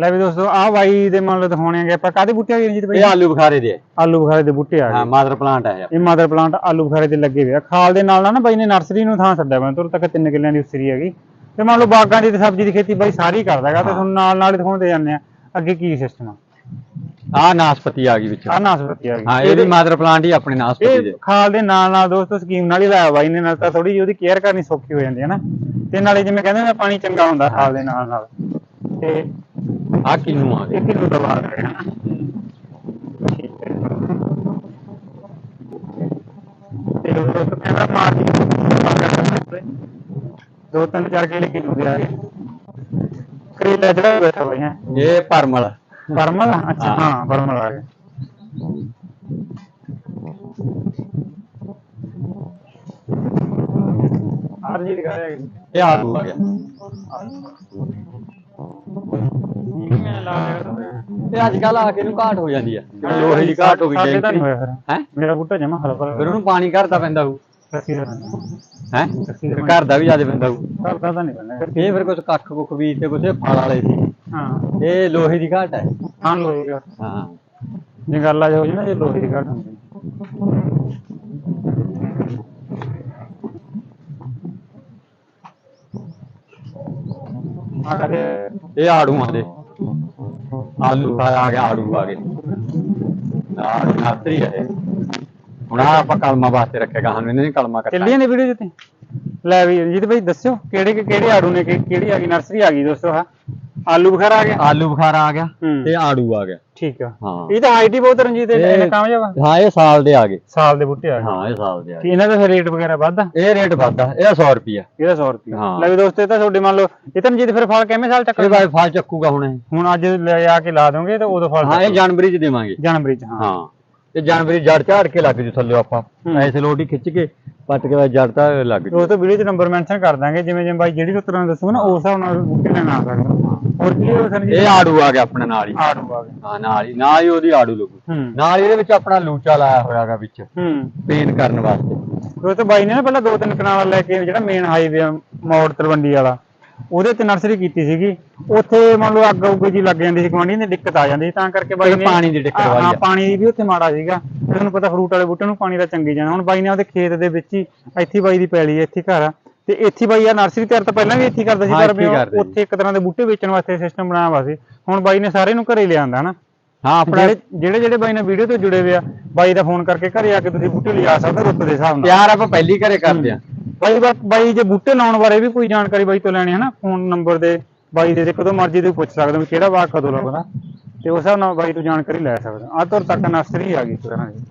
ਲੈ ਵੀ ਦੋਸਤੋ ਆਹ ਬਾਈ ਦੇ ਮੰਨ ਲਓ ਦਿਖਾਉਣੇ ਆਗੇ ਆਪਾਂ। ਕਾਦੇ ਬੂਟੇ ਆ ਗਏ ਰਣਜੀਤ ਇਹ ਬਾਈ ਆਲੂ ਬੁਖਾਰੇ ਦੇ ਆ। ਆਲੂ ਬੁਖਾਰੇ ਦੇ ਬੂਟੇ ਆ ਹਾਂ ਗਏ ਮਾਦਰ ਪਲਾਂਟ ਹੈ ਇਹ ਮਦਰ ਪਲਾਂਟ ਆਲੂ ਬੁਖਾਰੇ ਦੇ ਲੱਗੇ ਹੋਏ ਆ। ਖਾਲ ਦੇ ਨਾਲ ਨਾਲ ਨਾ ਬਾਈ ਨੇ ਨਰਸਰੀ ਨੂੰ ਥਾਂ ਛੱਡਿਆ ਮੈਂ ਤੁਰ ਤੱਕ ਤਿੰਨ ਕਿੱਲਿਆਂ ਦੀ ਉਸਰੀ ਹੈਗੀ। ਤੇ ਮੰਨ ਲਓ ਬਾਗਾਂ ਦੀ ਤੇ ਸਬਜ਼ੀ ਦੀ ਖੇਤੀ ਬਾਈ ਸਾਰੀ ਕਰਦਾ ਹੈਗਾ ਤੇ ਤੁਹਾਨੂੰ ਨਾਲ ਨਾਲ ਹੀ ਦਿਖਾਉਂਦੇ ਜਾਂਦੇ ਆ। ਅੱਗੇ ਕੀ ਸਿਸਟਮ ਆ? ਆ ਨਾਸਪਤੀ ਆ ਗਈ ਵਿੱਚ। ਆਹ ਨਾਸਪਤੀ ਆ ਗਈ। ਹਾਂ ਇਹ ਵੀ ਮਾਦਰ ਪਲਾਂਟ ਹੀ ਆਪਣੇ ਨਾਸਪਤੀ ਦੇ। ਇਹ ਖਾਲ ਦੇ ਨਾਲ ਨਾਲ ਦੋਸਤੋ ਸਕੀਮ ਨਾਲ ਹੀ ਲਾਇਆ ਬਾਈ ਨੇ ਨਾਲ ਤਾਂ ਥੋੜੀ ਜਿਹੀ ਉਹਦੀ ਕੇਅਰ ਕਰਨੀ ਸੌਖੀ ਹੋ ਜਾਂਦੀ ਹੈ ਨਾ। ਤੇ ਨਾਲੇ ਜਿਵੇਂ ਕਹਿੰਦੇ ਨੇ ਪਾਣੀ ਚੰਗਾ ਹੁੰਦਾ ਖਾਲ ਦੇ ਨਾਲ ਨਾਲ। ਤੇ ਆ ਕਿੰਨੂ ਆ ਗਏ। ਇੱਕ ਕਿਲੋ ਦਵਾ ਰਹੇ ਹਾਂ। ਠੀਕ ਹੈ ਤੇ ਦੋਸਤੋ ਕਹਿੰਦਾ ਮਾਰਜੀ ਦੋ ਤਿੰਨ ਚਾਰ ਕਿਲੇ ਕਿਲੋ ਦੇ ਆ ਗਏ ਕਰੇਲਾ ਜਿਹੜਾ ਬੈਠਾ ਬਾਈ ਹੈ ਇਹ ਪਰਮਲ। ਪਰਮਲ? ਅੱਛਾ ਹਾਂ। ਪਰਮਲ ਆ ਗਿਆ। ਆਰਜੀ ਦਿਖਾ ਰਿਹਾ ਇਹ ਆਲੂ ਆ ਗਿਆ। ਮੈਂ ਇਹ ਅੱਜ ਕੱਲ ਆ ਕੇ ਨੂੰ ਘਾਟ ਹੋ ਜਾਂਦੀ ਆ। ਲੋਹੇ ਦੀ ਘਾਟ ਹੋ ਗਈ ਸਾਡੇ ਤਾਂ ਨਹੀਂ ਹੋਇਆ। ਫਿਰ ਹੈ? ਮੇਰਾ ਬੂਟਾ ਜਮਾ ਹਲਕਾ ਫਿਰ ਉਹਨੂੰ ਪਾਣੀ ਘਰਦਾ ਪੈਂਦਾ ਹੋਊ। ਦਾ। ਹੈ? ਘਰ ਦਾ ਵੀ ਜ਼ਿਆਦਾ ਪੈਂਦਾ ਹੋਊ। ਕਰਦਾ ਤਾਂ ਨਹੀਂ ਬੰਦਾ ਇਹ ਫਿਰ ਕੁਝ ਕੱਖ ਕੁੱਖ ਵੀ ਤੇ ਕੁਝ ਫਲ ਵਾਲੇ ਸੀ। ਹਾਂ। ਇਹ ਲੋਹੇ ਦੀ ਘਾਟ ਹੈ। ਹਾਂ ਲੋਹੇ ਦਾ ਹਾਂ। ਜੇ ਗੱਲ ਆ ਜਾਓ ਜੀ ਨਾ ਇਹ ਲੋਹੇ ਦੀ ਘਾਟ ਹੁੰਦੀ। ਇਹ ਆੜੂਆਂ ਦੇ। ਆਲੂ ਆ ਗਿਆ ਆੜੂ ਆ ਗਏ। ਆੜੂ ਨਰਸਰੀ ਹੈ ਹੁਣ ਆਹ ਆਪਾਂ ਕਲਮਾ ਵਾਸਤੇ ਰੱਖਿਆ ਗਾਹਾਂ ਨੂੰ ਕਲਮਾ ਕੱਟਿਆ। ਚੱਲੀਆਂ ਨੇ ਵੀਡੀਓ ਜਿੱਤੇ ਲੈ ਵੀ ਰਣਜੀਤ ਭਾਈ ਦੱਸਿਓ ਕਿਹੜੇ ਕਿਹੜੇ ਆੜੂ ਨੇ ਕਿਹੜੀ ਆ ਗਈ, ਨਰਸਰੀ ਆ ਗਈ, ਦੋਸਤੋ ਹਾਂ ਆਲੂ ਬੁਖਾਰਾ ਆ ਗਿਆ? ਆਲੂ ਬੁਖਾਰਾ ਆ ਗਿਆ ਹੂੰ। ਤੇ ਆੜੂ ਆ ਗਿਆ। ਠੀਕ ਆ। ਹਾਂ। ਇਹ ਤਾਂ ਹਾਈਟ ਹੀ ਬਹੁਤ ਰਣਜੀਤ ਇਹ ਇਹ- ਕਾਮਯਾਬ ਆ। ਹਾਂ ਇਹ ਸਾਲ ਦੇ ਆ ਗਏ। ਸਾਲ ਦੇ ਬੂਟੇ ਆ ਗਏ। ਹਾਂ ਇਹ ਸਾਲ ਦੇ ਆ ਗਏ। ਇਹਨਾਂ ਦਾ ਫਿਰ ਰੇਟ ਵਗੈਰਾ ਵੱਧਦਾ? ਇਹ ਰੇਟ ਵੱਧਦਾ ਇਹਦਾ 100 ਰੁਪਿਆ ਇਹਦਾ 100 ਰੁਪਏ ਹਾਂ। ਲੈ ਵੀ ਦੋਸਤੋ ਇਹ ਤਾਂ ਤੁਹਾਡੇ ਮੰਨ ਲਓ ਇਹ ਤਾਂ ਰਣਜੀਤ ਫਿਰ ਫਲ ਕਿਵੇਂ ਸਾਲ ਇਹ ਬਾਈ ਫਲ ਚੱਕੂਗਾ ਹੁਣ। ਇਹ ਹੁਣ ਅੱਜ ਲੈ ਆ ਕੇ ਲਾ ਦੋਗੇ ਤਾਂ ਉਦੋਂ ਫਲ ਹਾਂ ਇਹ ਜਨਵਰੀ ਚ ਦੇਵਾਂਗੇ। ਜਨਵਰੀ ਚ ਹਾਂ। ਹਾਂ। ਤੇ ਜਨਵਰੀ ਜੜ ਝਾੜ ਕੇ ਲੱਗ ਜੂ ਥੱਲੇ ਆਪਾਂ। ਹੂੰ। ਐਸੇ ਲੋਟੀ ਖਿੱਚ ਕੇ ਪੱਟ ਕੇ ਬਾਅਦ ਜੜ ਤਾਂ ਲੱਗ ਜੂ। ਉਹ ਤਾਂ ਵੀਡੀਓ 'ਚ ਨੰਬਰ ਮੈਂਸ਼ਨ ਕਰ ਦਾਂਗੇ ਜਿਵੇਂ ਜਿਵੇਂ ਬਾਈ ਜਿਹੜੀ ਰੁੱਤ ਨਾਲ ਦੱਸੂਗਾ ਨਾ ਉਸ ਹਿਸਾਬ ਨਾਲ ਬੂਟੇ ਲੈਣਾ ਆ ਸਕਦਾ। ਹੋਰ ਕੀ ਹੋ ਸਰ ਇਹ ਆੜੂ ਆ ਗਿਆ ਆਪਣੇ ਨਾਲ ਹੀ। ਆੜੂ ਆ ਗਏ ਹਾਂ ਨਾਲ ਹੀ। ਨਾਲ ਹੀ ਉਹਦੀ ਆੜੂ ਲੱਗੂ। ਨਾਲ ਇਹਦੇ ਵਿੱਚ ਆਪਣਾ ਲੂਚਾ ਲਾਇਆ ਹੋਇਆਗਾ ਵਿੱਚ। ਹੂੰ। ਪੇਨ ਕਰਨ ਵਾਸਤੇ। ਉਹ ਤਾਂ ਬਾਈ ਨੇ ਨਾ ਪਹਿਲਾਂ ਦੋ ਤਿੰਨ ਕਨਾਲ ਲੈ ਕੇ ਜਿਹੜਾ ਮੇਨ ਹਾਈਵੇ ਮੋੜ ਤਲਵੰਡੀ ਵਾਲਾ ਉਹਦੇ ਤੇ ਨਰਸਰੀ ਕੀਤੀ ਸੀਗੀ। ਉੱਥੇ ਮੰਨ ਲਓ ਅੱਗ ਉੱਗ ਜੀ ਲੱਗ ਜਾਂਦੀ ਸੀ ਗਵਾਂਢੀ ਦੀ ਦਿੱਕਤ ਆ ਜਾਂਦੀ ਸੀ ਤਾਂ ਕਰਕੇ ਬਾਈ ਨੇ ਪਾਣੀ ਦੀ ਦਿੱਕਤ ਵਾਲੀ ਹਾਂ। ਪਾਣੀ ਦੀ ਵੀ ਉੱਥੇ ਮਾੜਾ ਸੀਗਾ। ਤੁਹਾਨੂੰ ਪਤਾ ਫਰੂਟ ਵਾਲੇ ਬੂਟੇ ਨੂੰ ਪਾਣੀ ਦਾ ਚੰਗੀ ਜਾਣਾ। ਹੁਣ ਬਾਈ ਨੇ ਉਹਦੇ ਖੇਤ ਦੇ ਵਿੱਚ ਹੀ ਇੱਥੇ ਬਾਈ ਦੀ ਪੈਲੀ ਹੈ ਇੱਥੇ ਘਰ ਆ। ਤੇ ਇੱਥੇ ਬਾਈ ਆ ਨਰਸਰੀ ਤਿਆਰ ਤਾਂ ਪਹਿਲਾਂ ਵੀ ਇੱਥੇ ਕਰਦਾ ਸੀ ਪਰ ਸੀ। ਉੱਥੇ ਇੱਕ ਤਰ੍ਹਾਂ ਦੇ ਬੂਟੇ ਵੇਚਣ ਵਾਸਤੇ ਸਿਸਟਮ ਬਣਾਇਆ ਵਾ ਸੀ। ਹੁਣ ਬਾਈ ਨੇ ਸਾਰੇ ਨੂੰ ਘਰੇ ਲਿਆਂਦਾ ਨਾ ਹਾਂ ਆਪਣਾ ਜਿਹੜੇ ਜਿਹੜੇ ਬਾਈ ਨਾਲ ਵੀਡੀਓ ਤੋਂ ਜੁੜੇ ਹੋਏ ਆ ਬਾਈ ਦਾ ਫੋਨ ਕਰਕੇ ਘਰੇ ਆ ਕੇ ਤੁਸੀਂ ਬੂਟੇ ਲਿਜਾ ਸਕਦੇ ਰੁੱਤ ਦੇ ਹਿਸਾਬ ਨਾਲ। ਤਿਆਰ ਆਪਾਂ ਪਹਿਲੀ ਘਰੇ ਕਰਦੇ ਆ। ਬਾਈ ਬਾਈ ਜੇ ਬੂਟੇ ਲਾਉਣ ਬਾਰੇ ਵੀ ਕੋਈ ਜਾਣਕਾਰੀ ਬਾਈ ਤੋਂ ਲੈਣੀ ਹੈ ਨਾ ਫੋਨ ਨੰਬਰ ਦੇ ਬਾਈ ਦੇ ਕਦੋਂ ਮਰਜ਼ੀ ਤੁਸੀਂ ਪੁੱਛ ਸਕਦੇ ਹੋ ਕਿਹੜਾ ਬਾਗ ਕਦੋਂ ਲੱਗਦਾ ਤੇ ਉਸ ਹਿਸਾਬ ਨਾਲ ਬਾਈ ਤੋਂ ਜਾਣਕਾਰੀ ਲੈ ਸਕਦੇ ਆਹ ਤੁਰ ਤੱਕ ਨਰਸਰੀ ਆ ਗਈ ਤਰ੍ਹਾਂ ਦੀ।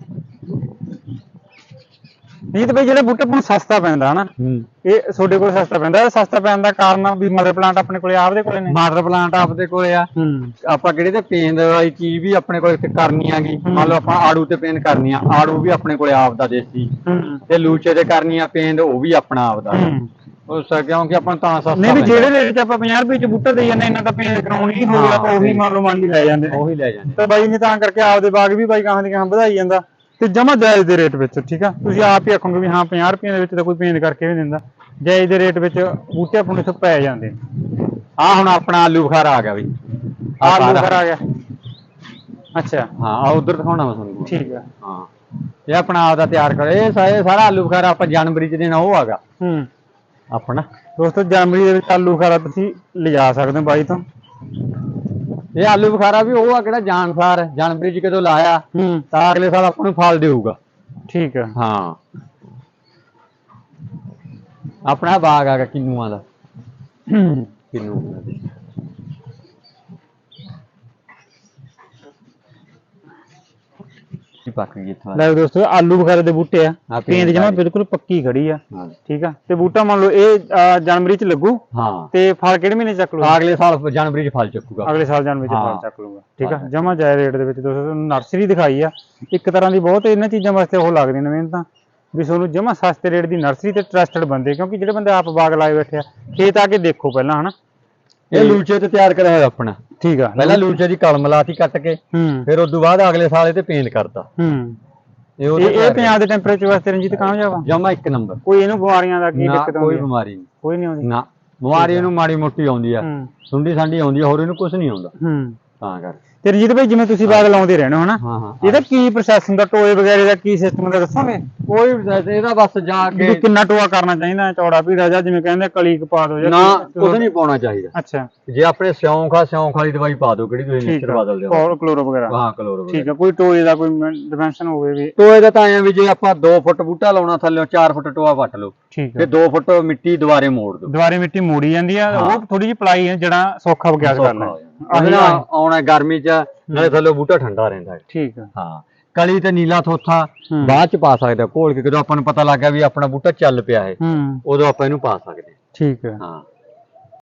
ਨਹੀਂ ਤੇ ਬਾਈ ਜਿਹੜੇ ਬੂਟੇ ਨੂੰ ਸਸਤਾ ਪੈਂਦਾ ਹਨਾ। ਇਹ ਤੁਹਾਡੇ ਕੋਲ ਸਸਤਾ ਪੈਂਦਾ। ਇਹ ਸਸਤਾ ਪੈਣ ਦਾ ਕਾਰਨ ਵੀ ਮਦਰ ਪਲਾਂਟ ਆਪਣੇ ਕੋਲੇ ਆਪਦੇ ਕੋਲੇ ਨੇ। ਮਾਟਰ ਪਲਾਂਟ ਆਪਦੇ ਕੋਲੇ ਆ। ਆਪਾਂ ਕਿਹੜੇ ਤੇ ਪੇਂਦ ਵਾਲੀ ਚੀਜ਼ ਵੀ ਆਪਣੇ ਕੋਲੇ ਤੇ ਕਰਨੀ ਆਗੀ ਮੰਨ ਲਓ ਆਪਾਂ ਆੜੂ ਤੇ ਪੇਂਦ ਕਰਨੀ ਆ। ਆੜੂ ਵੀ ਆਪਣੇ ਕੋਲੇ ਆਪਦਾ ਦੇਸੀ। ਤੇ ਲੂਚੇ ਤੇ ਕਰਨੀ ਆ ਪੇਂਦ ਉਹ ਵੀ ਆਪਣਾ ਆਪਦਾ। ਹੂੰ। ਉਸ ਕਿਉਂਕਿ ਆਪਾਂ ਤਾਂ ਸਸਤਾ ਨਹੀਂ ਵੀ। ਜਿਹੜੇ ਰੇਟ 'ਚ ਆਪਾਂ 50 ਰੁਪਏ 'ਚ ਬੂਟਾ ਦੇਈ ਜਾਂਦੇ ਇਹਨਾਂ ਤਾਂ ਪੇਂਟ ਕਰਾਉਣੀ ਹੀ ਹਾਂ, ਆਪਾਂ ਉਹੀ ਮੰਨ ਲਓ ਮੰਨ ਹੀ ਲੈ ਜਾਂਦੇ। ਉਹੀ ਲੈ ਜਾਂਦੇ। ਤੇ ਬਾਈ ਨੇ ਤਾਂ ਕਰਕੇ ਆਪਦੇ ਬਾਗ ਵੀ ਬਾਈ ਕਹਾਂ ਦੀ ਕਹਾਂ ਵਧਾਈ ਜਾਂਦਾ। ਤੇ ਜਮਾ ਜਾਇਜ਼ ਦੇ ਰੇਟ ਵਿੱਚ ਠੀਕ ਆ? ਤੁਸੀਂ ਆਪ ਹੀ ਆਖੋਗੇ ਵੀ ਹਾਂ 50 ਰੁਪਏ ਦੇ ਵਿੱਚ ਤਾਂ ਕੋਈ ਪੇਂਟ ਕਰਕੇ ਵੀ ਦਿੰਦਾ। ਜਾਇਜ਼ ਦੇ ਰੇਟ ਵਿੱਚ ਬੂਟੇ ਆਪਾਂ ਨੂੰ ਇੱਥੋਂ ਪੈ ਜਾਂਦੇ ਆ ਹੁਣ ਆਪਣਾ ਆਲੂ ਬੁਖਾਰਾ ਆ ਗਿਆ ਬਈ ਆਲੂ ਸਾਰਾ। ਘਰ ਆ ਗਿਆ। ਅੱਛਾ। ਹਾਂ ਆ ਉਧਰ ਦਿਖਾਉਣਾ ਮੈਂ ਤੁਹਾਨੂੰ। ਠੀਕ ਆ। ਹਾਂ। ਇਹ ਆਪਣਾ ਆਪਦਾ ਤਿਆਰ ਕਰੋ ਇਹ ਸਾ- ਇਹ ਸਾਰਾ ਆਲੂ ਬੁਖਾਰਾ ਆਪਾਂ ਜਨਵਰੀ ਚ ਦੇਣਾ ਉਹ ਆਗਾ ਹੂੰ। ਆਪਣਾ। ਦੋਸਤੋ ਜਨਵਰੀ ਦੇ ਵਿੱਚ ਆਲੂ ਖਾਰਾ ਤੁਸੀਂ ਲਿਜਾ ਸਕਦੇ ਹੋ ਬਾਈ ਤੋਂ। ਇਹ ਆਲੂ ਬੁਖਾਰਾ ਵੀ ਉਹ ਆ ਕਿਹੜਾ ਜਾਨਸਾਰ ਜਨਵਰੀ ਚ ਕਦੋਂ ਲਾਇਆ ਹੂੰ। ਤਾਂ ਅਗਲੇ ਸਾਲ ਆਪਾਂ ਨੂੰ ਫਲ ਦੇਊਗਾ। ਠੀਕ ਆ। ਹਾਂ। ਆਪਣਾ ਬਾਗ ਆਗਾ ਕਿੰਨੂਆਂ ਦਾ। ਕਿੰਨੂ ਦਾ ਕੀ ਪੱਕ ਗਈ ਥਾ ਲੈ ਦੋਸਤੋ ਆਲੂ ਬੁਖਾਰੇ ਦੇ ਬੂਟੇ ਆ। ਹਾਂ, ਪੇਂਟ ਜਮਾ। ਬਿਲਕੁਲ ਪੱਕੀ ਖੜੀ ਆ। ਹਾਂ। ਠੀਕ ਆ? ਤੇ ਬੂਟਾ ਮੰਨ ਲਓ ਇਹ ਜਨਵਰੀ 'ਚ ਲੱਗੂ? ਹਾਂ। ਤੇ ਫਲ ਕਿਹੜੇ ਮਹੀਨੇ ਚੱਕ ਲੂ ਅਗਲੇ ਸਾਲ ਜਨਵਰੀ ਚ ਫਲ ਚੱਕੂਗਾ। ਅਗਲੇ ਸਾਲ ਜਨਵਰੀ 'ਚ ਹਾਂ। ਫਲ ਚੱਕ ਲੂਗਾ ਠੀਕ ਆ? ਹਾਂ। ਜਮਾ ਜਾਇ ਰੇਟ ਦੇ ਵਿੱਚ ਦੋਸਤੋ ਤੁਹਾਨੂੰ ਨਰਸਰੀ ਦਿਖਾਈ ਆ। ਇੱਕ ਤਰ੍ਹਾਂ ਦੀ ਬਹੁਤ ਇਹਨਾਂ ਚੀਜ਼ਾਂ ਵਾਸਤੇ ਉਹ ਲੱਗਦੀਆਂ ਨੇ ਮੈਨੂੰ ਤਾਂ ਵੀ ਤੁਹਾਨੂੰ ਜਮਾ ਸਸਤੇ ਰੇਟ ਦੀ ਨਰਸਰੀ ਤੇ ਟਰਸਟਡ ਬੰਦੇ ਕਿਉਂਕਿ ਜਿਹੜੇ ਬੰਦੇ ਆਪ ਬਾਗ ਲਾਏ ਬੈਠੇ ਆ ਖੇਤ ਆ ਕੇ ਦੇਖੋ ਪਹਿਲਾਂ ਹਨਾ? ਇਹ ਲੂਚੇ ਤੇ ਤਿਆਰ ਕਰਿਆ ਹੋਇਆ ਆਪਣਾ। ਠੀਕ ਆ ਪਹਿਲਾਂ ਲੂਚੇ। ਦੀ ਕਲਮ ਲਾਤੀ ਕੱਟ ਕੇ ਹੂੰ। ਫਿਰ ਉਸ ਤੋਂ ਬਾਅਦ ਅਗਲੇ ਸਾਲ ਇਹ ਤੇ ਪੇਂਟ ਕਰਤਾ। ਹੂੰ। ਇਹ ਉਹ ਇਹ ਇਹ ਪੰਜਾਬ ਦੇ ਟੈਂਪਰੇਚਰ ਵਾਸਤੇ ਰਣਜੀਤ ਕਾਮਯਾਬ ਆ ਜਮਾ ਇੱਕ ਨੰਬਰ। ਕੋਈ ਇਹਨੂੰ ਬਿਮਾਰੀਆਂ ਦਾ ਕੀ ਨਾ ਦਿੱਕਤ ਕੋਈ ਆਉਂਦੀ ਹੈ ਬਿਮਾਰੀ ਨਹੀਂ। ਕੋਈ ਨਹੀਂ ਆਉਂਦੀ? ਨਾ ਬਿਮਾਰੀ ਇਹਨੂੰ ਮਾੜੀ ਮੋਟੀ ਆਉਂਦੀ ਆ। ਹੂੰ। ਸੁੰਡੀ ਸਾਂਡੀ ਆਉਂਦੀ ਆ ਹੋਰ ਇਹਨੂੰ ਕੁਝ ਨਹੀਂ ਆਉਂਦਾ। ਹੂੰ। ਤਾਂ ਕਰ ਤੇ ਰਣਜੀਤ ਭਾਈ ਜਿਵੇਂ ਤੁਸੀਂ ਬਾਗ ਲਾਉਂਦੇ ਰਹਿੰਦੇ ਹੋ ਹਨਾ? ਹਾਂ ਹਾਂ ਇਹਦਾ ਕੀ ਪ੍ਰੋਸੈਸ ਹੁੰਦਾ ਟੋਏ ਵਗੈਰੇ ਦਾ ਕੀ ਸਿਸਟਮ ਹੁੰਦਾ ਦੱਸੋਗੇ? ਕੋਈ ਇਹਦਾ ਬਸ ਜਾ ਵੀ ਕੇ ਕਿੰਨਾ ਟੋਆ ਕਰਨਾ ਚਾਹੀਦਾ ਚੌੜਾ ਪੀੜਾ ਜਾਂ ਜਿਵੇਂ ਕਹਿੰਦੇ ਕਲੀ ਕਪਾ ਦੋ ਜਾਂ ਨਾ ਕੁਝ ਨਹੀਂ ਪਾਉਣਾ ਚਾਹੀਦਾ। ਅੱਛਾ। ਜੇ ਆਪਣੇ ਸਿਉਂਖ ਆ ਸਿਉਂਖ ਵਾਲੀ ਦਵਾਈ ਪਾ ਦਿਓ ਕਿਹੜੀ ਤੁਸੀਂ ਠੀਕ ਨਿਸ਼ਚਰ ਹੈ ਬਦਲ ਦਿਓ ਕਲੋਰ ਕਲੋਰੋ ਵਗੈਰਾ। ਹਾਂ ਕਲੋਰ ਠੀਕ ਹੈ ਕੋਈ ਟੋਏ ਦਾ ਕੋਈ ਡਿਮੈਂਸ਼ਨ ਹੋਵੇ ਵੀ। ਟੋਏ ਦਾ ਤਾਂ ਐਂ ਵੀ ਜੇ ਆਪਾਂ 2 ਫੁੱਟ ਬੂਟਾ ਲਾਉਣਾ ਥੱਲੇ 4 ਫੁੱਟ ਟੋਆ ਪੱਟ ਲਓ ਠੀਕ ਤੇ ਹੈ 2 ਫੁੱਟ ਮਿੱਟੀ ਦੁਬਾਰੇ ਮੋੜ ਦਿਓ। ਦੁਬਾਰੇ ਮਿੱਟੀ ਮੋੜੀ ਜਾਂਦੀ ਆ ਹਾਂ। ਉਹ ਥੋੜੀ ਜਿਹੀ ਪਲਾਈ ਹੈ ਜਿਹੜਾ ਸੌਖਾ ਵਿਗਿਆਸ ਕਰ ਲੈ ਉਹਦੇ ਨਾਲ ਆਉਣਾ ਗਰਮੀ ਚ ਨਾਲੇ ਥੱਲੇ ਬੂਟਾ ਠੰਡਾ ਰਹਿੰਦਾ ਹੈ। ਠੀਕ ਹੈ ਹਾਂ ਕਲੀ ਤੇ ਨੀਲਾ ਥੋਥਾ ਹੂੰ। ਬਾਅਦ ਚ ਪਾ ਸਕਦੇ ਆ ਘੋਲ ਕੇ ਜਦੋਂ ਆਪਾਂ ਨੂੰ ਪਤਾ ਲੱਗ ਗਿਆ ਵੀ ਆਪਣਾ ਬੂਟਾ ਚੱਲ ਪਿਆ ਹੈ ਹੂੰ। ਉਦੋਂ ਆਪਾਂ ਇਹਨੂੰ ਪਾ ਸਕਦੇ ਠੀਕ ਹੈ ਹਾਂ।